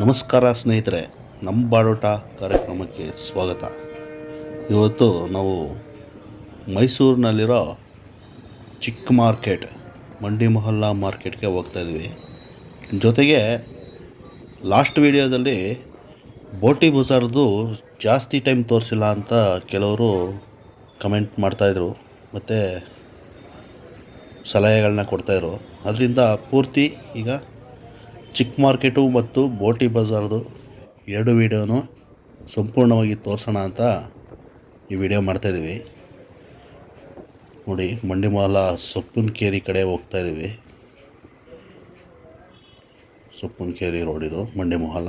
ನಮಸ್ಕಾರ ಸ್ನೇಹಿತರೆ, ನಮ್ಮ ಬಾಡೋಟ ಕಾರ್ಯಕ್ರಮಕ್ಕೆ ಸ್ವಾಗತ. ಇವತ್ತು ನಾವು ಮೈಸೂರಿನಲ್ಲಿರೋ ಚಿಕ್ಕ ಮಾರ್ಕೆಟ್, ಮಂಡಿ ಮೊಹಲ್ಲಾ ಮಾರ್ಕೆಟ್ಗೆ ಹೋಗ್ತಾ ಇದ್ವಿ. ಜೊತೆಗೆ ಲಾಸ್ಟ್ ವಿಡಿಯೋದಲ್ಲಿ ಬೋಟಿ ಬಜಾರ್ದು ಜಾಸ್ತಿ ಟೈಮ್ ತೋರಿಸಿಲ್ಲ ಅಂತ ಕೆಲವರು ಕಮೆಂಟ್ ಮಾಡ್ತಾಯಿದ್ರು ಮತ್ತು ಸಲಹೆಗಳನ್ನ ಕೊಡ್ತಾಯಿದ್ರು ಅದರಿಂದ ಪೂರ್ತಿ ಈಗ ಚಿಕ್ಕ ಮಾರ್ಕೆಟು ಮತ್ತು ಬೋಟಿ ಬಜಾರ್ದು ಎರಡು ವೀಡಿಯೋನು ಸಂಪೂರ್ಣವಾಗಿ ತೋರಿಸೋಣ ಅಂತ ಈ ವಿಡಿಯೋ ಮಾಡ್ತಾಯಿದ್ದೀವಿ. ನೋಡಿ, ಮಂಡಿಮಾಲ ಸೊಪ್ಪಿನ ಕೇರಿ ಕಡೆ ಹೋಗ್ತಾ ಇದ್ದೀವಿ ಸೊಪ್ಪಿನ ಕೇರಿ ರೋಡ್ ಇದು ಮಂಡಿ ಮೊಹಲ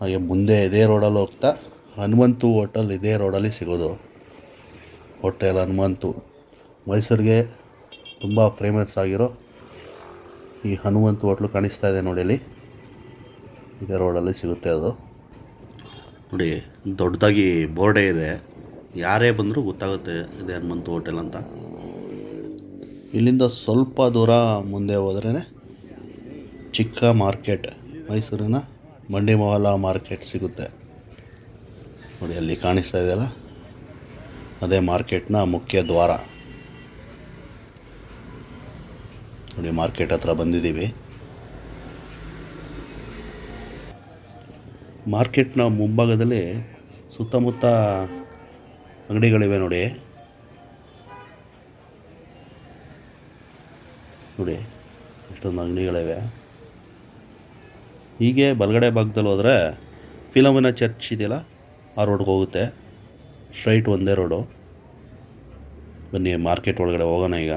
ಹಾಗೆ ಮುಂದೆ ಇದೇ ರೋಡಲ್ಲಿ ಹೋಗ್ತಾ, ಹನುಮಂತು ಹೋಟಲ್ ಇದೇ ರೋಡಲ್ಲಿ ಸಿಗೋದು. ಹೋಟೆಲ್ ಹನುಮಂತು. ಮೈಸೂರಿಗೆ ತುಂಬ ಫೇಮಸ್ ಆಗಿರೋ ಈ ಹನುಮಂತು ಹೋಟ್ಲು ಕಾಣಿಸ್ತಾ ಇದೆ ನೋಡಿ ಅಲ್ಲಿ ಇದೇ ರೋಡಲ್ಲಿ ಸಿಗುತ್ತೆ ಅದು. ನೋಡಿ, ದೊಡ್ಡದಾಗಿ ಬೋರ್ಡೇ ಇದೆ. ಯಾರೇ ಬಂದರೂ ಗೊತ್ತಾಗುತ್ತೆ ಇದೆ ಹನುಮಂತು ಹೋಟೆಲ್ ಅಂತ. ಇಲ್ಲಿಂದ ಸ್ವಲ್ಪ ದೂರ ಮುಂದೆ ಹೋದ್ರೇ ಚಿಕ್ಕ ಮಾರ್ಕೆಟ್. ಮೈಸೂರಿನ ಮಂಡಿ ಮಹಲ ಮಾರ್ಕೆಟ್ ಸಿಗುತ್ತೆ. ನೋಡಿ, ಅಲ್ಲಿ ಕಾಣಿಸ್ತಾ ಇದೆಯಲ್ಲ? ಅದೇ ಮಾರ್ಕೆಟ್ನ ಮುಖ್ಯ ದ್ವಾರ. ನೋಡಿ, ಮಾರ್ಕೆಟ್ ಹತ್ರ ಬಂದಿದ್ದೀವಿ. ಮಾರ್ಕೆಟ್ನ ಮುಂಭಾಗದಲ್ಲಿ ಸುತ್ತಮುತ್ತ ಅಂಗಡಿಗಳಿವೆ ನೋಡಿ. ನೋಡಿ, ಎಷ್ಟೊಂದು ಅಂಗಡಿಗಳಿವೆ. ಹೀಗೆ ಬಲಗಡೆ ಭಾಗದಲ್ಲಿ ಹೋದರೆ ಫಿಲಮಿನ ಚರ್ಚ್ ಇದೆಯಲ್ಲ, ಆ ರೋಡ್ಗೆ ಹೋಗುತ್ತೆ. ಸ್ಟ್ರೈಟ್ ಒಂದೇ ರೋಡು. ಬನ್ನಿ, ಮಾರ್ಕೆಟ್ ಒಳಗಡೆ ಹೋಗೋಣ ಈಗ.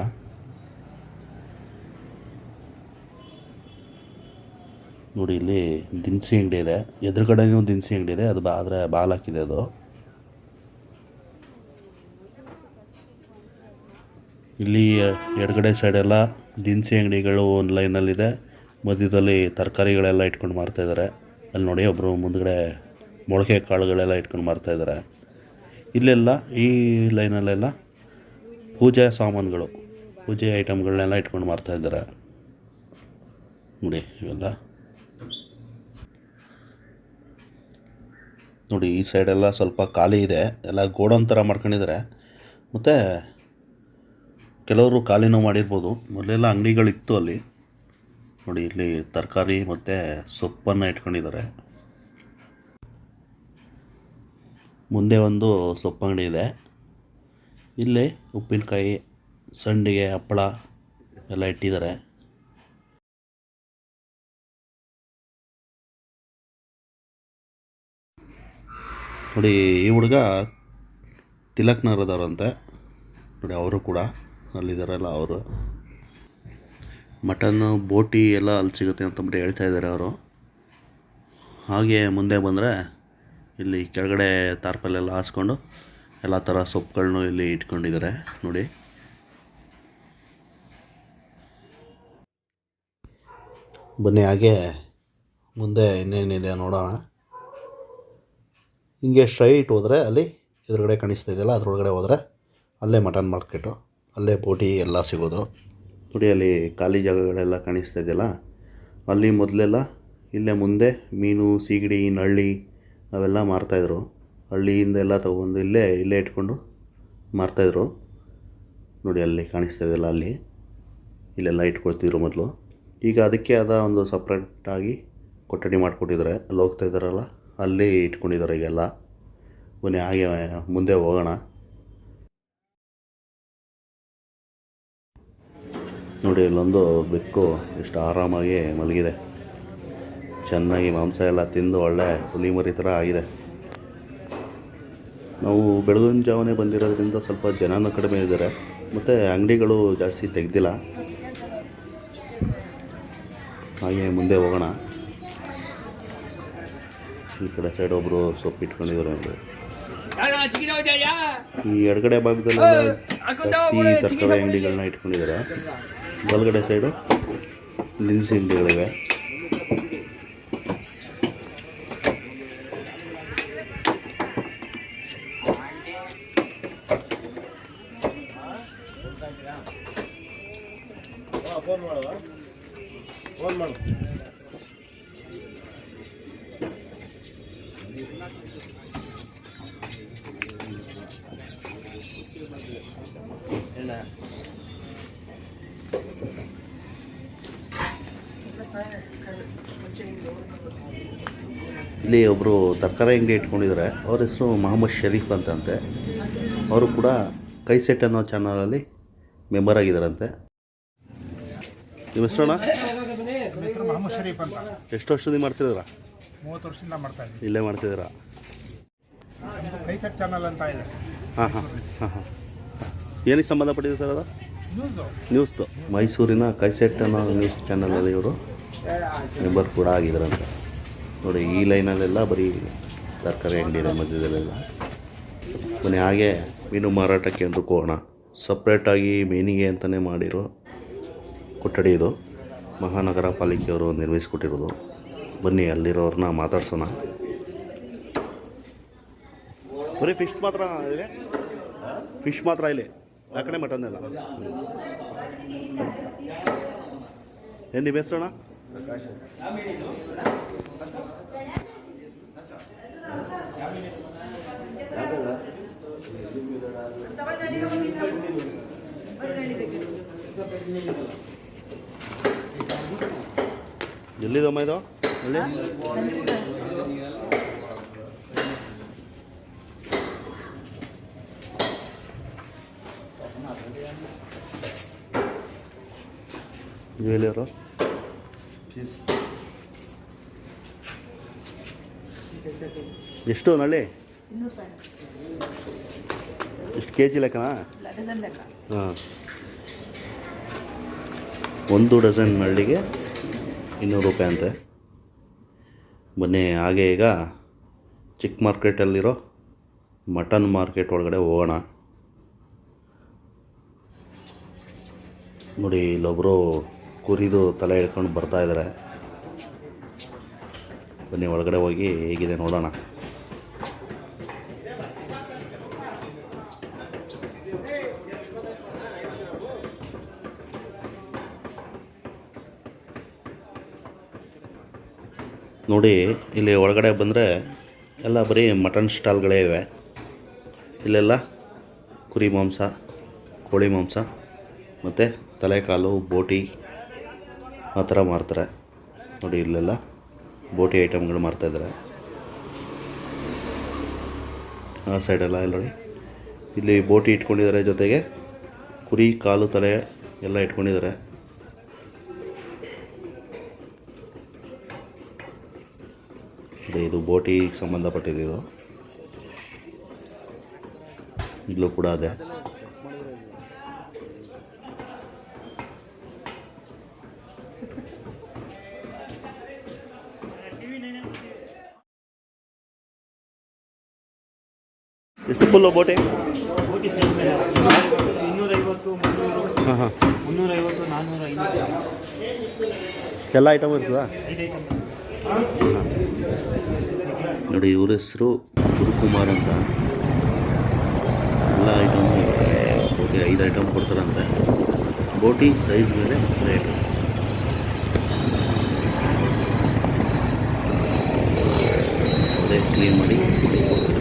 ನೋಡಿ, ಇಲ್ಲಿ ದಿನಸಿ ಅಂಗಡಿ ಇದೆ. ಎದುರುಗಡೆನೂ ದಿನಸಿ ಅಂಗಡಿ ಇದೆ. ಅದು ಬಾ, ಆದರೆ ಬಾಲ್ ಹಾಕಿದೆ ಅದು. ಇಲ್ಲಿ ಎಡಗಡೆ ಸೈಡೆಲ್ಲ ದಿನಸಿ ಅಂಗಡಿಗಳು ಒಂದು ಲೈನಲ್ಲಿದೆ ಮಧ್ಯದಲ್ಲಿ ತರಕಾರಿಗಳೆಲ್ಲ ಇಟ್ಕೊಂಡು ಮಾರ್ತಾಯಿದ್ದಾರೆ ಅಲ್ಲಿ ನೋಡಿ ಒಬ್ಬರು ಮುಂದ್ಗಡೆ ಮೊಳಕೆ ಕಾಳುಗಳೆಲ್ಲ ಇಟ್ಕೊಂಡು ಮಾರ್ತಾಯಿದ್ದಾರೆ ಇಲ್ಲೆಲ್ಲ ಈ ಲೈನಲ್ಲೆಲ್ಲ ಪೂಜೆ ಸಾಮಾನುಗಳು, ಪೂಜೆ ಐಟಮ್ಗಳನ್ನೆಲ್ಲ ಇಟ್ಕೊಂಡು ಮಾರ್ತಾಯಿದ್ದಾರೆ ನೋಡಿ ಇವೆಲ್ಲ. ನೋಡಿ, ಈ ಸೈಡೆಲ್ಲ ಸ್ವಲ್ಪ ಖಾಲಿ ಇದೆ. ಎಲ್ಲ ಗೋಡೌನ್ ಥರ ಮಾಡ್ಕೊಂಡಿದ್ದಾರೆ. ಮತ್ತು ಕೆಲವರು ಖಾಲಿನೂ ಮಾಡಿರ್ಬೋದು. ಮೊದಲೆಲ್ಲ ಅಂಗಡಿಗಳಿತ್ತು ಅಲ್ಲಿ. ನೋಡಿ, ಇಲ್ಲಿ ತರಕಾರಿ ಮತ್ತು ಸೊಪ್ಪನ್ನು ಇಟ್ಕೊಂಡಿದ್ದಾರೆ. ಮುಂದೆ ಒಂದು ಸೊಪ್ಪಂಗಡಿ ಇದೆ. ಇಲ್ಲಿ ಉಪ್ಪಿನಕಾಯಿ, ಸಂಡಿಗೆ, ಹಪ್ಪಳ ಎಲ್ಲ ಇಟ್ಟಿದ್ದಾರೆ. ನೋಡಿ, ಈ ಹುಡುಗ ತಿಲಕ್ ನಗರದವ್ರಂತೆ ನೋಡಿ, ಅವರು ಕೂಡ ಅಲ್ಲಿದ್ದಾರಲ್ಲ ಅವರು. ಮಟನ್ನು ಬೋಟಿ ಎಲ್ಲ ಅಲ್ಲಿ ಸಿಗುತ್ತೆ ಅಂತಂದ್ಬಿಟ್ಟು ಹೇಳ್ತಾ ಇದ್ದಾರೆ ಅವರು. ಹಾಗೆ ಮುಂದೆ ಬಂದರೆ ಇಲ್ಲಿ ಕೆಳಗಡೆ ತಾರ್ಪಲ್ಲೆಲ್ಲ ಹಾಸ್ಕೊಂಡು ಎಲ್ಲ ಥರ ಸೊಪ್ಪುಗಳನ್ನು ಇಲ್ಲಿ ಇಟ್ಕೊಂಡಿದ್ದಾರೆ, ನೋಡಿ. ಬನ್ನಿ, ಹಾಗೆ ಮುಂದೆ ಇನ್ನೇನಿದೆ ನೋಡೋಣ. ಹಿಂಗೆ ಸ್ಟ್ರೈಟ್ ಹೋದರೆ ಅಲ್ಲಿ ಎದುರುಗಡೆ ಕಾಣಿಸ್ತಾ ಇದೆಯಲ್ಲ, ಅದರೊಳಗಡೆ ಹೋದರೆ ಅಲ್ಲೇ ಮಟನ್ ಮಾರ್ಕೆಟು, ಅಲ್ಲೇ ಬೋಟಿ ಎಲ್ಲ ಸಿಗೋದು. ನೋಡಿ, ಅಲ್ಲಿ ಖಾಲಿ ಜಾಗಗಳೆಲ್ಲ ಕಾಣಿಸ್ತಾ ಇದೆಯಲ್ಲ, ಅಲ್ಲಿ ಮೊದಲೆಲ್ಲ ಇಲ್ಲೇ ಮುಂದೆ ಮೀನು, ಸೀಗಡಿ, ನಳ್ಳಿ ಅವೆಲ್ಲ ಮಾರ್ತಾಯಿದ್ರು. ಹಳ್ಳಿಯಿಂದ ಎಲ್ಲ ತಗೊಂಡು ಇಲ್ಲೇ ಇಲ್ಲೇ ಇಟ್ಕೊಂಡು ಮಾರ್ತಾಯಿದ್ರು. ನೋಡಿ ಅಲ್ಲಿ ಕಾಣಿಸ್ತಾ ಇದೆಯಲ್ಲ ಅಲ್ಲಿ. ಇಲ್ಲೆಲ್ಲ ಇಟ್ಕೊಳ್ತಿದ್ರು ಮೊದಲು. ಈಗ ಅದಕ್ಕೆ ಆದ ಒಂದು ಸಪ್ರೇಟಾಗಿ ಕೊಠಡಿ ಮಾಡಿಕೊಟ್ಟಿದ್ದಾರೆ. ಅಲ್ಲಿ ಹೋಗ್ತಾ ಇದ್ದಾರಲ್ಲ, ಅಲ್ಲಿ ಇಟ್ಕೊಂಡಿದ್ದಾರೆ ಈಗೆಲ್ಲ. ಬನ್ನಿ, ಹಾಗೆ ಮುಂದೆ ಹೋಗೋಣ. ನೋಡಿ, ಇಲ್ಲೊಂದು ಬೆಕ್ಕು ಎಷ್ಟು ಆರಾಮಾಗಿ ಮಲಗಿದೆ. ಚೆನ್ನಾಗಿ ಮಾಂಸ ಎಲ್ಲ ತಿಂದು ಒಳ್ಳೆ ಹುಲಿ ಮರಿ ಥರ ಆಗಿದೆ. ನಾವು ಬೆಳಗಿನ ಜಾವನೆ ಬಂದಿರೋದ್ರಿಂದ ಸ್ವಲ್ಪ ಜನನೂ ಕಡಿಮೆ ಇದ್ದಾರೆ. ಮತ್ತು ಅಂಗಡಿಗಳು ಜಾಸ್ತಿ ತೆಗ್ದಿಲ್ಲ. ಹಾಗೆ ಮುಂದೆ ಹೋಗೋಣ. ಈ ಕಡೆ ಸೈಡ್ ಒಬ್ಬರು ಸೊಪ್ಪು ಇಟ್ಕೊಂಡಿದ್ರು ಅಂದರೆ ಈ ಎಡಗಡೆ ಭಾಗದಲ್ಲಿ ತರಕಾರಿ ಅಂಗಡಿಗಳನ್ನ ಇಟ್ಕೊಂಡಿದ್ದಾರೆ. ಬಲಗಡೆ ಸೈಡು ದಿನಸಿ ಅಂಗಡಿಗಳಿವೆ. ಇಲ್ಲಿ ಒಬ್ಬರು ತರಕಾರಿ ಅಂಗಡಿ ಇಟ್ಕೊಂಡಿದ್ದಾರೆ. ಅವ್ರ ಹೆಸರು ಮೊಹಮ್ಮದ್ ಶರೀಫ್ ಅಂತಂತೆ. ಅವರು ಕೂಡ ಕೈ ಸೆಟ್ ಅನ್ನೋ ಚಾನಲಲ್ಲಿ ಮೆಂಬರ್ ಆಗಿದ್ದಾರಂತೆ. ನಿಮ್ಮ ಹೆಸರಣ್ಣ ಹೆಸರು ಮೊಹಮ್ಮದ್ ಶರೀಫ್ ಅಂತ. ಎಷ್ಟು ವರ್ಷದಿಂದ ಮಾಡ್ತಿದ್ದೀರಾ? ಮೂವತ್ತು ವರ್ಷದಿಂದ ಮಾಡ್ತಾ ಇದ್ದೀನಿ. ಇಲ್ಲೇ ಮಾಡ್ತಿದ್ದೀರಾ? ನಮ್ದು ಕೈಸೆಟ್ ಚಾನಲ್ ಅಂತ ಇದೆ. ಹಾಂ ಹಾಂ ಹಾಂ ಹಾಂ. ಏನಕ್ಕೆ ಸಂಬಂಧಪಟ್ಟಿದೆ ಸರ್ ಅದು? ನ್ಯೂಸು ನ್ಯೂಸ್ದು ಮೈಸೂರಿನ ಕೈಸೆಟ್ ಅನ್ನೋ ನ್ಯೂಸ್ ಚಾನಲಲ್ಲಿ ಇವರು ಮೆಂಬರ್ ಕೂಡ ಆಗಿದ್ರಂತೆ. ನೋಡಿ, ಈ ಲೈನಲ್ಲೆಲ್ಲ ಬರೀ ತರಕಾರಿ ಅಂಗಡಿ ಮಧ್ಯದಲ್ಲೆಲ್ಲ. ಮನೆ ಹಾಗೆ ಮೀನು ಮಾರಾಟಕ್ಕೆ ಅಂತ ಹೋಗೋಣ ಸಪ್ರೇಟಾಗಿ ಮೀನಿಗೆ ಅಂತಲೇ ಮಾಡಿರೋ ಕೊಠಡಿ ಇದು. ಮಹಾನಗರ ಪಾಲಿಕೆಯವರು ನಿರ್ಮಿಸಿಕೊಟ್ಟಿರೋದು. ಬನ್ನಿ ಅಲ್ಲಿರೋರನ್ನ ಮಾತಾಡ್ಸೋಣ. ಬರೀ ಫಿಶ್ ಮಾತ್ರ ಇಲ್ಲಿ? ಫಿಶ್ ಮಾತ್ರ ಇಲ್ಲಿ. ಆ ಕಡೆ ಮಟನ್ ಎಲ್ಲ ಏನು ನಿಮ್ಮ ಹೆಸರಣ್ಣ ಎಲ್ಲಿದಮ್ಮ ಇದು ಅಲ್ಲಿ ಎಲ್ಲಿರೋ ಎಷ್ಟು ನಳ್ಳಿ? ಎಷ್ಟು ಕೆ ಜಿ ಲೆಕ್ಕನಾ? ಹಾಂ. ಒಂದು ಡಜನ್ ನಳ್ಳಿಗೆ ಇನ್ನೂರು ರೂಪಾಯಿ ಅಂತೆ. ಬನ್ನಿ ಹಾಗೆ ಈಗ ಚಿಕ್ಕ ಮಾರ್ಕೆಟಲ್ಲಿರೋ ಮಟನ್ ಮಾರ್ಕೆಟ್ ಒಳಗಡೆ ಹೋಗೋಣ. ನೋಡಿ ಇಲ್ಲೊಬ್ಬರು ಕುರಿದು ತಲೆ ಹಿಡ್ಕೊಂಡು ಬರ್ತಾ ಇದ್ದಾರೆ ಬನ್ನಿ, ಒಳಗಡೆ ಹೋಗಿ ಹೇಗಿದೆ ನೋಡೋಣ. ನೋಡಿ, ಇಲ್ಲಿ ಒಳಗಡೆ ಬಂದರೆ ಎಲ್ಲ ಬರೀ ಮಟನ್ ಸ್ಟಾಲ್ಗಳೇ ಇವೆ. ಇಲ್ಲೆಲ್ಲ ಕುರಿ ಮಾಂಸ, ಕೋಳಿ ಮಾಂಸ, ಮತ್ತು ತಲೆಕಾಲು, ಬೋಟಿ ಆ ಥರ ಮಾರ್ತಾರೆ. ನೋಡಿ ಇಲ್ಲೆಲ್ಲ ಬೋಟಿ ಐಟಮ್ಗಳು ಮಾರ್ತಾಯಿದ್ದಾರೆ ಆ ಸೈಡೆಲ್ಲ ಇಲ್ಲ ನೋಡಿ. ಇಲ್ಲಿ ಬೋಟಿ ಇಟ್ಕೊಂಡಿದ್ದಾರೆ ಜೊತೆಗೆ ಕುರಿ, ಕಾಲು, ತಲೆ ಎಲ್ಲ ಇಟ್ಕೊಂಡಿದ್ದಾರೆ. ಇದು ಬೋಟಿಗೆ ಸಂಬಂಧಪಟ್ಟಿದ್ದು ಇದು. ಇಲ್ಲೂ ಕೂಡ ಅದೇ. ಎಷ್ಟು ಫುಲ್ಲು ಬೋಟಿ ಹಾಂ ಹಾಂ ಎಲ್ಲ ಐಟಮ್ ಇರ್ತದ? ನೋಡಿ ಇವ್ರ ಹೆಸರು ಗುರುಕುಮಾರ್ ಅಂತ. ಎಲ್ಲ ಐಟಮ್ ಬೋಟಿ ಐದು ಐಟಮ್ ಕೊಡ್ತಾರಂತೆ. ಬೋಟಿ ಸೈಜ್ ಮೇಲೆ ರೇಟ್ ಅದೇ ಕ್ಲೀನ್ ಮಾಡಿ ಕೊಡ್ತಾರೆ.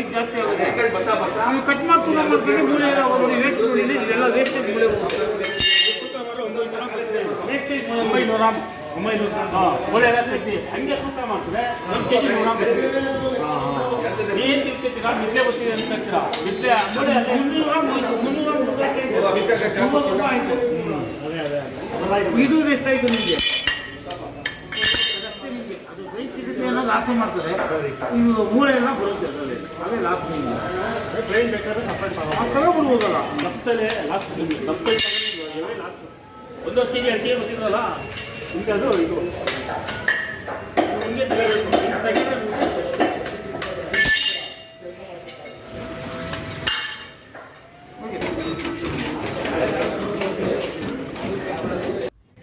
ರೇಟ್ ಜಾಸ್ತಿ ಆಗುತ್ತೆ ನೀವು ಕಟ್ ಮಾಡ್ಕೊಂಡು ಮೂಳೆ ಎಲ್ಲ ರೇಟ್ ವೇಸ್ಟ್ ನೋಡಿ ಇದೆಲ್ಲ ವೇಸ್ಟೇಜ್ ಮೂಳೆ ವೇಸ್ಟೇಜ್ ಮೂಳೆ ಒಂಬೈನೂರ ಎಲ್ಲ ಹಂಗೆ ತೂಕ ಮಾಡ್ತಾರೆ. ಒಂದು ಕೆ ಜಿ ನೂರ ಏನು ತಿಳ್ಕೊತೀರಾ? ಮಿಡ್ಲೆ ಗೊತ್ತಿದೆ ಅಂತ ಹೇಳ್ತೀರಾ? ಮಿಡ್ಲೆ ಅಂಬಡೆ ಅಲ್ಲೇ ಮುನ್ನೂರ ಮುನ್ನೂರ ಮುನ್ನೂರ ರೂಪಾಯಿ ಆಯಿತು. ಇದು ಎಷ್ಟಾಯಿತು ನಿಮಗೆ ಅದಷ್ಟೇ ನಿಮಗೆ ಅದು ರೈಟ್ ಸಿಗುತ್ತೆ ಅನ್ನೋದು ಆಸೆ ಮಾಡ್ತದೆ ಇದು ಮೂಳೆ ಎಲ್ಲ ಬರುತ್ತೆ ಅದರಲ್ಲಿ. ಅದೇ ಲಾಭ ನಿಮಗೆ. ಟ್ರೈನ್ ಬೇಕಾದ್ರೆ ಸಪ್ರೇಟ್ ತಗೊಬಿಡ್ಬೋದಲ್ಲ ದಪ್ಪಲೆ ಲಾಸ್ಟ್ ಲಾಸ್ಟ್ ಒಂದು ಕೆ ಜಿ ಈಗ ಅದು ಇದು. ಹಿಂಗೆ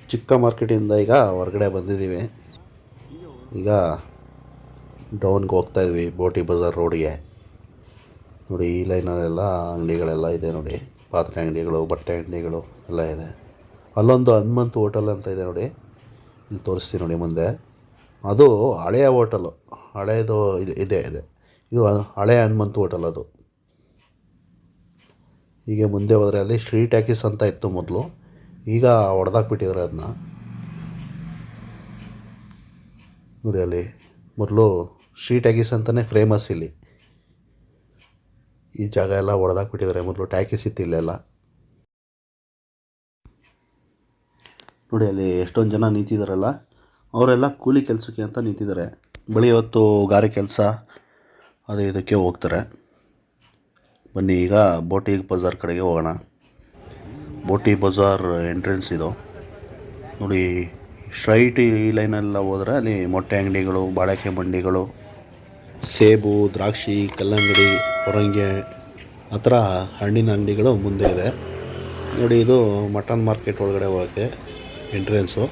ಚಿಕ್ಕ ಮಾರ್ಕೆಟಿಂದ ಈಗ ಹೊರಗಡೆ ಬಂದಿದ್ದೀವಿ. ಈಗ ಡೌನ್ಗೆ ಹೋಗ್ತಾ ಇದ್ವಿ, ಬೋಟಿ ಬಜಾರ್ ರೋಡಿಗೆ. ನೋಡಿ, ಈ ಲೈನಲ್ಲೆಲ್ಲ ಅಂಗಡಿಗಳೆಲ್ಲ ಇದೆ ನೋಡಿ. ಪಾತ್ರೆ ಅಂಗಡಿಗಳು, ಬಟ್ಟೆ ಅಂಗಡಿಗಳು ಎಲ್ಲ ಇದೆ. ಅಲ್ಲೊಂದು ಹನುಮಂತ್ ಹೋಟೆಲ್ ಅಂತ ಇದೆ ನೋಡಿ. ಇಲ್ಲಿ ತೋರಿಸ್ತೀನಿ ನೋಡಿ ಮುಂದೆ. ಅದು ಹಳೆಯ ಹೋಟೆಲು. ಹಳೆಯದು ಇದೆ ಇದೆ ಇದೆ. ಇದು ಹಳೆಯ ಹನುಮಂತ್ ಹೋಟೆಲ್ ಅದು. ಹೀಗೆ ಮುಂದೆ ಹೋದರೆ ಅಲ್ಲಿ ಸ್ಟ್ರೀಟ್ ಟ್ಯಾಕೀಸ್ ಅಂತ ಇತ್ತು ಮೊದಲು. ಈಗ ಹೊಡೆದಾಕ್ಬಿಟ್ಟಿದ್ದಾರೆ ಅದನ್ನ. ನೋಡಿ ಅಲ್ಲಿ ಮೊದಲು ಸ್ಟ್ರೀಟ್ ಟ್ಯಾಗಿಸ್ ಅಂತಲೇ ಫ್ರೇಮಸ್ ಇಲ್ಲಿ. ಈ ಜಾಗ ಎಲ್ಲ ಒಡೆದಾಕ್ಬಿಟ್ಟಿದ್ದಾರೆ ಮೊದಲು ಟ್ಯಾಕಿಸ್ ಇತ್ತು ಇಲ್ಲೆಲ್ಲ. ನೋಡಿ ಅಲ್ಲಿ ಎಷ್ಟೊಂದು ಜನ ನಿಂತಿದ್ದಾರಲ್ಲ ಅವರೆಲ್ಲ ಕೂಲಿ ಕೆಲಸಕ್ಕೆ ಅಂತ ನಿಂತಿದ್ದಾರೆ. ಬಳಿ ಹೊತ್ತು ಗಾರೆ ಕೆಲಸ, ಅದು ಇದಕ್ಕೆ ಹೋಗ್ತಾರೆ. ಬನ್ನಿ, ಈಗ ಬೋಟಿ ಬಜಾರ್ ಕಡೆಗೆ ಹೋಗೋಣ. ಬೋಟಿ ಬಜಾರ್ ಎಂಟ್ರೆನ್ಸ್ ಇದು. ನೋಡಿ ಸ್ಟ್ರೈಟ್ ಈ ಲೈನೆಲ್ಲ ಹೋದರೆ ಅಲ್ಲಿ ಮೊಟ್ಟೆ ಅಂಗಡಿಗಳು ಬಾಳೆಕೆ ಮಂಡಿಗಳು ಸೇಬು, ದ್ರಾಕ್ಷಿ, ಕಲ್ಲಂಗಡಿ, ಹೊರಂಗೆ, ಆ ಥರ ಹಣ್ಣಿನ ಅಂಗಡಿಗಳು ಮುಂದೆ ಇದೆ. ನೋಡಿ, ಇದು ಮಟನ್ ಮಾರ್ಕೆಟ್ ಒಳಗಡೆ ಹೋಗೋಕ್ಕೆ ಎಂಟ್ರೆನ್ಸು.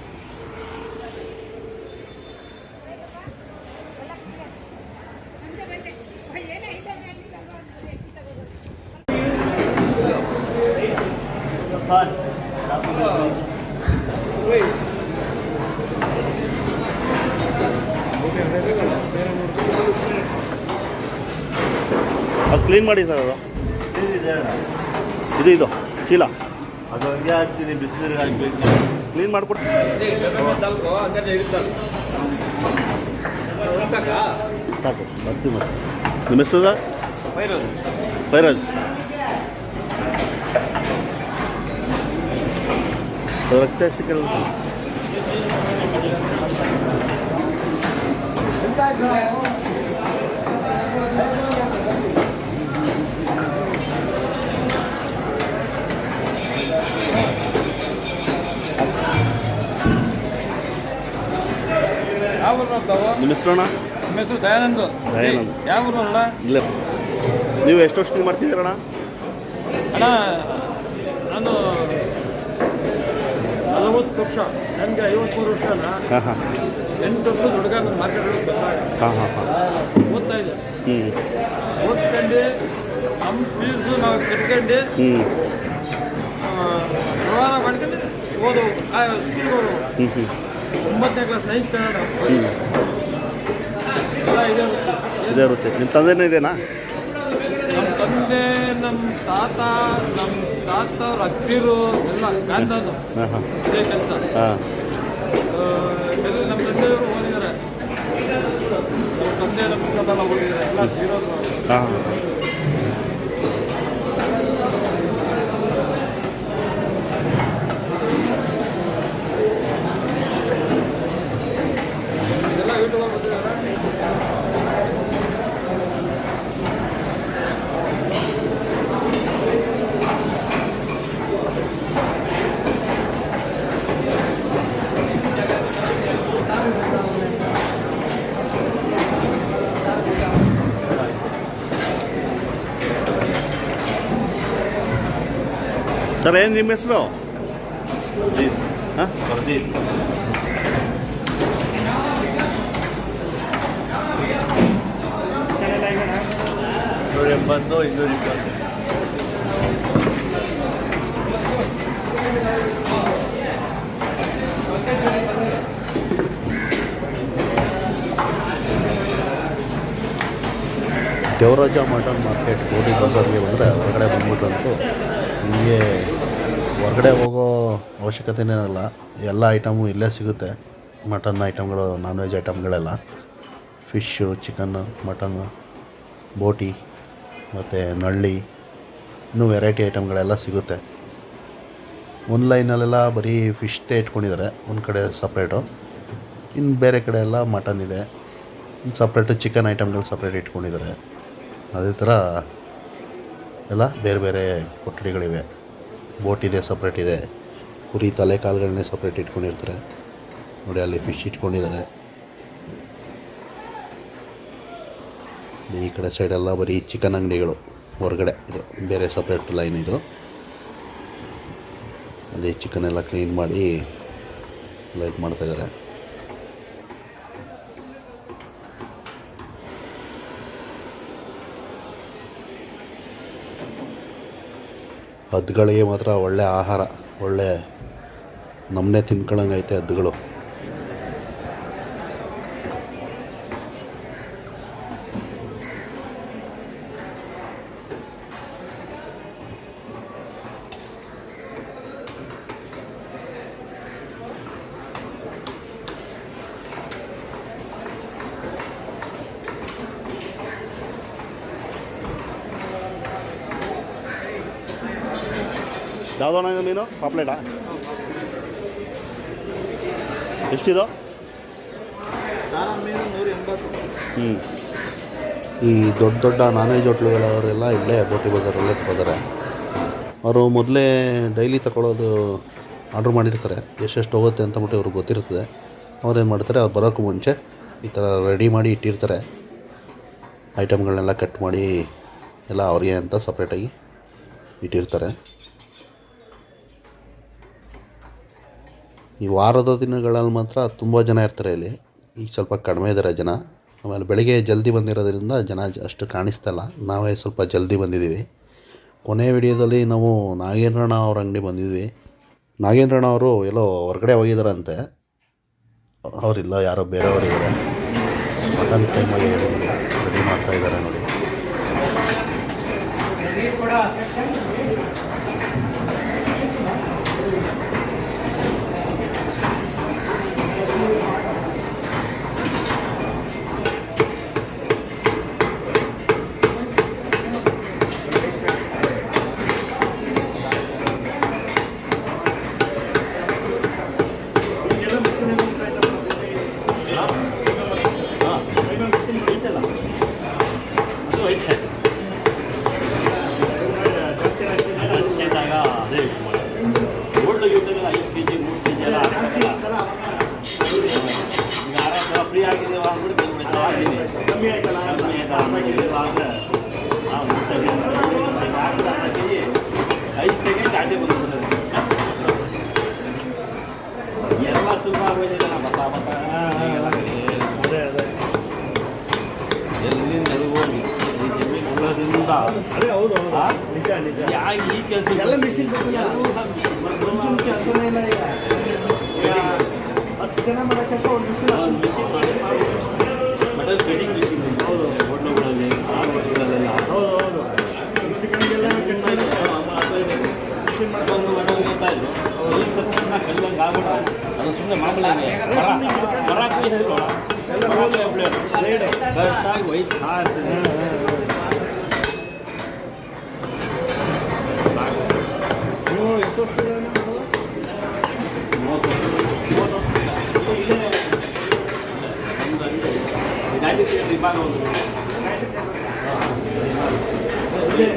ಅದು ಕ್ಲೀನ್ ಮಾಡಿ ಸರ್ ಅದು. ಇದು ಇದು. ಚೀಲ. ಅದು ಹಂಗೆ ಹಾಕ್ತೀನಿ ಬಿಸಿನೀರಿಗೆ ಹಾಕ್ಬೇಕು ಕ್ಲೀನ್ ಮಾಡಿಕೊಡ್ತೀನಿ ಸಾಕು ಬರ್ತೀವಿ ಮತ್ತೆ. ನಿಮ್ಮ ಹೆಸರು ಫೈರಾಜ್. ಫೈರೋಜ್. ರಕ್ತ ಎಷ್ಟು ಕೇಳಿದ್ರು ಯಾವ ಊರು ಹೋಗ್ತಾವ ನಿಮ್ಮ ಹೆಸರಣ್ಣ? ನಮ್ಮ ಹೆಸರು ದಯಾನಂದ್. ದಯಾನಂದ್. ಯಾವ ಊರು ಅಣ್ಣ? ಇಲ್ಲೇ. ನೀವು ಎಷ್ಟು ವರ್ಷದಿಂದ ಮಾಡ್ತಿದ್ದೀರಣ್ಣ ಅಣ್ಣ? ನಾನು ನಲವತ್ತು ವರ್ಷ ನನಗೆ ಐವತ್ಮೂರು ವರ್ಷ ಅಣ್ಣ. ಹಾಂ ಹಾಂ. ಎಂಟು ವರ್ಷದ ಹುಡುಗ ನನ್ನ ಮಾರ್ಕೆಟ್ ಒಳಗೆ ಬಂದಾಗ. ಹಾಂ ಹಾಂ ಹಾಂ. ಓದ್ತಾ ಇದ್ದೆ. ಹ್ಞೂ ಓದ್ಕೊಂಡು ನಮ್ಮ ಫೀಸು ನಾವು ಕಟ್ಕೊಂಡು ಹ್ಞೂ ಆ, ವ್ಯವಹಾರ ಮಾಡ್ಕೊಂಡು ಓದು ಆ ಸ್ಕೂಲ್ಗೆ ಹೋಗು ಹ್ಞೂ ಹ್ಞೂ ಒಂಬತ್ತನೇ ಕ್ಲಾಸ್ ಸೈನ್ಸ್ ಸ್ಟ್ಯಾಂಡರ್ಡ್ ಇದೆ ಇರುತ್ತೆ. ನಿಮ್ಮ ತಂದೆನೂ ಇದೇನಾ? ನಮ್ಮ ತಂದೆ ನಮ್ಮ ತಾತ ನಮ್ಮ ತಾತ ಅವ್ರ ಅಕ್ಕಿರು ಎಲ್ಲ ಕಾಂತದ್ದು ಇದೇ ಕೆಲಸ. ಹಾಂ. ಎಲ್ಲ ನಮ್ಮ ತಂದೆಯವರು ಓದಿದ್ದಾರೆ. ನಮ್ಮ ತಂದೆ ನಮ್ಮ ಚಿಕ್ಕದೆಲ್ಲ ಓದಿದ್ದಾರೆ. ಎಲ್ಲ ಜೀರೋ ಹಾಂ. ಸರ್ ಏನು ನಿಮ್ಮ ಹೆಸರು? ಹಾಂ? ಪ್ರದೀಪ್ ನೂರ ಎಂಬತ್ತು ಇನ್ನೂರ ಇಪ್ಪತ್ತು. ದೇವರಾಜ ಮಟನ್ ಮಾರ್ಕೆಟ್ ಗೋಡಿ ಬಜಾರ್ಗೆ ಬಂದರೆ ಹೊರಗಡೆ ಬಂದ್ಬಿಟ್ರಂತೂ ನಿಮಗೆ ಹೊರಗಡೆ ಹೋಗೋ ಅವಶ್ಯಕತೆನೇ ಇಲ್ಲ ಎಲ್ಲ ಐಟಮು ಇಲ್ಲೇ ಸಿಗುತ್ತೆ. ಮಟನ್ ಐಟಮ್ಗಳು ನಾನ್ ವೆಜ್ ಐಟಮ್ಗಳೆಲ್ಲ ಫಿಶ್ಶು ಚಿಕನ್ನು ಮಟನ್ನು ಬೋಟಿ, ಮತ್ತು ನಳ್ಳಿ ಇನ್ನೂ ವೆರೈಟಿ ಐಟಮ್ಗಳೆಲ್ಲ ಸಿಗುತ್ತೆ. ಒಂದು ಲೈನಲ್ಲೆಲ್ಲ ಬರೀ ಫಿಶ್ದೇ ಇಟ್ಕೊಂಡಿದ್ದಾರೆ ಒಂದು ಕಡೆ ಸಪ್ರೇಟು ಇನ್ನು ಬೇರೆ ಕಡೆ ಎಲ್ಲ ಮಟನ್ ಇದೆ. ಇನ್ನು ಸಪ್ರೇಟು ಚಿಕನ್ ಐಟಮ್ಗಳು ಸಪ್ರೇಟ್ ಇಟ್ಕೊಂಡಿದ್ದಾರೆ ಅದೇ ಥರ ಎಲ್ಲ ಬೇರೆ ಬೇರೆ ಕೊಠಡಿಗಳಿವೆ. ಬೋಟ್ ಇದೆ ಸಪ್ರೇಟ್ ಇದೆ. ಕುರಿ ತಲೆ ಕಾಲುಗಳನ್ನೇ ಸಪ್ರೇಟ್ ಇಟ್ಕೊಂಡಿರ್ತಾರೆ. ನೋಡಿ, ಅಲ್ಲಿ ಫಿಶ್ ಇಟ್ಕೊಂಡಿದ್ದಾರೆ. ಈ ಕಡೆ ಸೈಡೆಲ್ಲ ಬರೀ ಚಿಕನ್ ಅಂಗಡಿಗಳು. ಹೊರಗಡೆ ಇದು, ಬೇರೆ ಸಪ್ರೇಟ್ ಲೈನ್ ಇದು. ಅಲ್ಲಿ ಚಿಕನ್ ಎಲ್ಲ ಕ್ಲೀನ್ ಮಾಡಿ ಲೈಕ್ ಇದು ಮಾಡ್ತಾಯಿದ್ದಾರೆ ಹದ್ದುಗಳಿಗೆ ಮಾತ್ರ ಒಳ್ಳೆಯ ಆಹಾರ ಒಳ್ಳೆ ನಮ್ಮನೆ ತಿನ್ಕೊಳ್ಳಂಗೈತೆ ಹದ್ದುಗಳು ಯಾವುದೋಣ ಮೀನು ಪಾಪ್ಲೇಟಾ? ಎಷ್ಟಿದು? ಹ್ಞೂ ಈ ದೊಡ್ಡ ದೊಡ್ಡ ನಾನ್ ವೆಜ್ ಹೋಟ್ಲುಗಳವರೆಲ್ಲ ಇಲ್ಲೇ ಬೋಟಿ ಬಜಾರಲ್ಲೇ ತಗೋತಾರೆ. ಅವರು ಮೊದಲೇ ಡೈಲಿ ತಗೊಳ್ಳೋದು ಆರ್ಡ್ರ್ ಮಾಡಿರ್ತಾರೆ. ಎಷ್ಟೆಷ್ಟು ಹೋಗುತ್ತೆ ಅಂತ ಇವ್ರಿಗೆ ಅವ್ರಿಗೆ ಗೊತ್ತಿರ್ತದೆ ಅವ್ರೇನು ಮಾಡ್ತಾರೆ, ಅವ್ರು ಬರೋಕ್ಕೂ ಮುಂಚೆ ಈ ಥರ ರೆಡಿ ಮಾಡಿ ಇಟ್ಟಿರ್ತಾರೆ. ಐಟಮ್ಗಳನ್ನೆಲ್ಲ ಕಟ್ ಮಾಡಿ ಎಲ್ಲ ಅವ್ರಿಗೆ ಅಂತ ಸಪ್ರೇಟಾಗಿ ಇಟ್ಟಿರ್ತಾರೆ. ಈ ವಾರದ ದಿನಗಳಲ್ಲಿ ಮಾತ್ರ ತುಂಬ ಜನ ಇರ್ತಾರೆ ಇಲ್ಲಿ. ಈಗ ಸ್ವಲ್ಪ ಕಡಿಮೆ ಇದ್ದಾರೆ ಜನ. ಆಮೇಲೆ ಬೆಳಿಗ್ಗೆ ಜಲ್ದಿ ಬಂದಿರೋದ್ರಿಂದ ಜನ ಅಷ್ಟು ಕಾಣಿಸ್ತಾ ಇಲ್ಲ ನಾವೇ ಸ್ವಲ್ಪ ಜಲ್ದಿ ಬಂದಿದ್ದೀವಿ. ಕೊನೆ ವಿಡಿಯೋದಲ್ಲಿ ನಾವು ನಾಗೇಂದ್ರಣ್ಣ ಅವ್ರ ಅಂಗಡಿ ಬಂದಿದ್ವಿ. ನಾಗೇಂದ್ರಣ್ಣ ಅವರು ಎಲ್ಲೋ ಹೊರಗಡೆ ಹೋಗಿದ್ದಾರಂತೆ ಅವರಿಲ್ಲ, ಯಾರೋ ಬೇರೆಯವರು ಇದ್ದಾರೆ ಮಟನ್ ಟೈಮಲ್ಲಿ ಹೇಳಿದ್ದೀವಿ ರೆಡಿ ಮಾಡ್ತಾ ಇದ್ದಾರೆ ನೋಡಿ ಅದು ಐತೆ ಹಸಿದಾಗ ಅದೇ ಯೂಸ್ ಮಾಡೋದು ಓಲ್ಡ್ ಯೂಟ್ಯೂಬ್ ಐದು ಕೆ ಜಿ ಮೂರು ಕೆ ಜಿ ಎಲ್ಲ ಹಾಕ್ತಾರಲ್ಲ. ಈಗ ಆರಾಮ ಫ್ರೀ ಆಗಿದ್ದೀವ ಅಂದ್ಬಿಟ್ಟು ಬಂದ್ಬಿಡ್ತು ಆಗಿದ್ದೀನಿ ಕಮ್ಮಿ ಆಯ್ತಲ್ಲ ಕಮ್ಮಿ ಆಯ್ತಾ ಆದರೆ ಹಾಂ ಮೂರು ಸೆಕೆಂಡ್ ಹಾಕಿದ ಅರ್ಧ ಕೆ ಜಿ ಐದು ಸೆಕೆಂಡ್ ಆಚೆ ಬಂದ್ಬಿಡ್ತದೆ ಎಲ್ಲ ಸುಲಭ ಆಗೋಯ್ತಿದೆ ನಮ್ಮ ಬತ್ತ ಬತ್ತ ಈಗೆಲ್ಲ ಅದೇ ಅದೇ ಎಲ್ಲಿಂದ ಹೋಗಿ ಈ ಜಮೀನು ಉಳ್ಳೋದ್ರಿಂದ ಅದೇ ಹೌದು? ನಿಜ ನಿಜ ಯಾಕೆ ಈ ಕೆಲಸ ಎಲ್ಲ ಮಿಷಿನ್ ಮಿಷಿನ್ ಕೆಲಸನೇ ಇಲ್ಲ ಈಗ ಹತ್ತು ಜನ ಮಾಡೋ ಕೆಲಸ ಒಂದು ಮಿಷಿನ್ ಮಟನ್ ಕಡಿಂಗ್ ಮಿಷಿನ್ ಹೌದು ಹೋಟ್ಲುಗಳಲ್ಲಿ ಆ ಹೋಟ್ಲುಗಳಲ್ಲೆಲ್ಲ ಹೌದು ಹೌದು ಚಿಕನ್ಗೆಲ್ಲ ಮಿಷಿನ್ ಮಾಡ್ಕೊಂಡು ಮಟನ್ ಅಂತ ಇದ್ರು ಈ ಸತ್ಯನ ಕಲ್ಲಂಗೆ ಆಗ್ಬಿಟ್ಟು ಅದು ಸುಮ್ಮನೆ ಮಾಮೂಲಿ ಮರ ಮರ ಕುಯ್ದಿದ್ರು ಕರೆಕ್ಟಾಗಿ ಒಯ್ತಾ ಇರ್ತೀನಿ ಸಾಕು ನೀವು ಎಷ್ಟು ವರ್ಷದಿಂದ ಮಾಡೋದು? ಮೂವತ್ತು ಮೂವತ್ತು ಇಲ್ಲೇ ನಮ್ದು ಅಂಗಡಿ ಈ ಗಾಡಿ ಥಿಯೇಟ್ರ್ ಇವಾಗ ಒಂದು ಇಲ್ಲೇ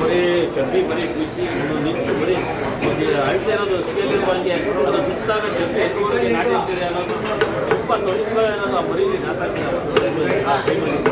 ಬರೀ ಚರ್ಬಿ ಬರೀ ಕೃಷಿ ನಿಚ್ಚು ಬರೀ ಅಳತೆ ಅನ್ನೋದು ಸ್ಕೇಲಿರುವ ಹಂಗೆ ಅದು ಜೊತೆ ಅನ್ನೋದು ತುಂಬ ಏನೋ ಬರೀಲಿ ನಾಟಕ. ಆ ಟೈಮಲ್ಲಿ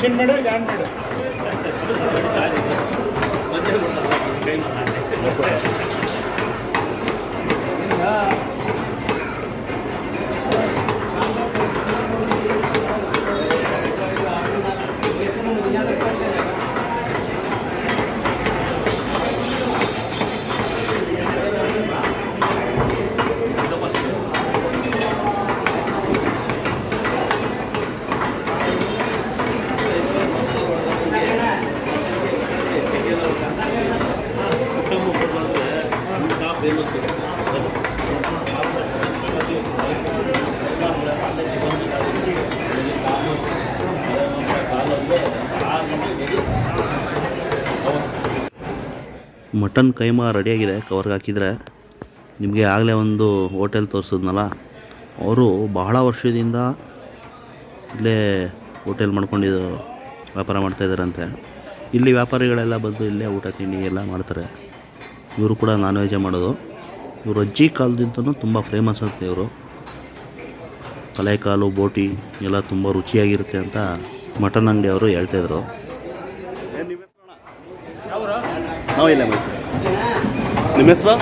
ಮಿಷನ್ ಬೇಡ ಜಾನ್ ಬೇಡ ಫೇಮಸ್ ಮಟನ್ ಕೈಮಾ ರೆಡಿಯಾಗಿದೆ ಕವರ್ಗೆ ಹಾಕಿದರೆ. ನಿಮಗೆ ಆಗಲೇ ಒಂದು ಹೋಟೆಲ್ ತೋರಿಸಿದ್ನಲ್ಲ, ಅವರು ಬಹಳ ವರ್ಷದಿಂದ ಇಲ್ಲೇ ಹೋಟೆಲ್ ಮಾಡ್ಕೊಂಡಿದ್ದು, ವ್ಯಾಪಾರ ಮಾಡ್ತಾಯಿದ್ದಾರಂತೆ ಇಲ್ಲಿ ವ್ಯಾಪಾರಿಗಳೆಲ್ಲ ಬಂದು ಇಲ್ಲೇ ಊಟ ತಿಂಡಿ ಎಲ್ಲ ಮಾಡ್ತಾರೆ. ಇವರು ಕೂಡ ನಾನ್ ವೆಜ್ಜೇ ಮಾಡೋದು. ಇವರು ಅಜ್ಜಿ ಕಾಲದಿಂದನೂ ತುಂಬ ಫೇಮಸ್ ಅಂತ ಇವರು. ತಲೆಕಾಲು, ಬೋಟಿ ಎಲ್ಲ ತುಂಬ ರುಚಿಯಾಗಿರುತ್ತೆ ಅಂತ ಮಟನ್ ಅಂಗಡಿ ಅವರು ಹೇಳ್ತಾಯಿದ್ರು ನಾವು ಇಲ್ಲ ಮೈಸೂರು. ನಿಮ್ಮ ಹೆಸರು?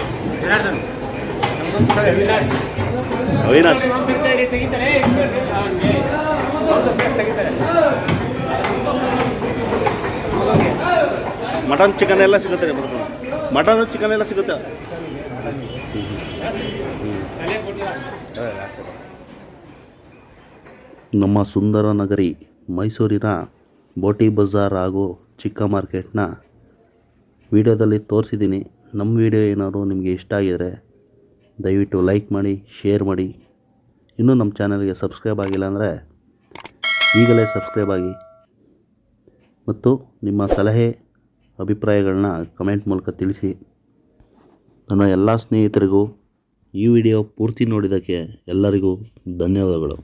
ಮಟನ್ ಚಿಕನ್ ಎಲ್ಲ ಸಿಗುತ್ತೆ ಮಟನ್ ಚಿಕನ್ ಎಲ್ಲ ಸಿಗುತ್ತೆ? ನಮ್ಮ ಸುಂದರ ನಗರಿ ಮೈಸೂರಿನ ಬೋಟಿ ಬಜಾರ್ ಹಾಗೂ ಚಿಕ್ಕ ಮಾರ್ಕೆಟ್ನ ವಿಡಿಯೋದಲ್ಲಿ ತೋರಿಸಿದ್ದೀನಿ. ನಮ್ಮ ವಿಡಿಯೋ ಏನಾದರೂ ನಿಮಗೆ ಇಷ್ಟ ಆಗಿದರೆ ದಯವಿಟ್ಟು ಲೈಕ್ ಮಾಡಿ, ಶೇರ್ ಮಾಡಿ. ಇನ್ನೂ ನಮ್ಮ ಚಾನಲ್ಗೆ ಸಬ್ಸ್ಕ್ರೈಬ್ ಆಗಿಲ್ಲ ಅಂದರೆ ಈಗಲೇ ಸಬ್ಸ್ಕ್ರೈಬ್ ಆಗಿ. ಮತ್ತು ನಿಮ್ಮ ಸಲಹೆ, ಅಭಿಪ್ರಾಯಗಳನ್ನ ಕಮೆಂಟ್ ಮೂಲಕ ತಿಳಿಸಿ. ನನ್ನ ಎಲ್ಲ ಸ್ನೇಹಿತರಿಗೂ ಈ ವಿಡಿಯೋ ಪೂರ್ತಿ ನೋಡಿದ್ದಕ್ಕೆ ಎಲ್ಲರಿಗೂ ಧನ್ಯವಾದಗಳು.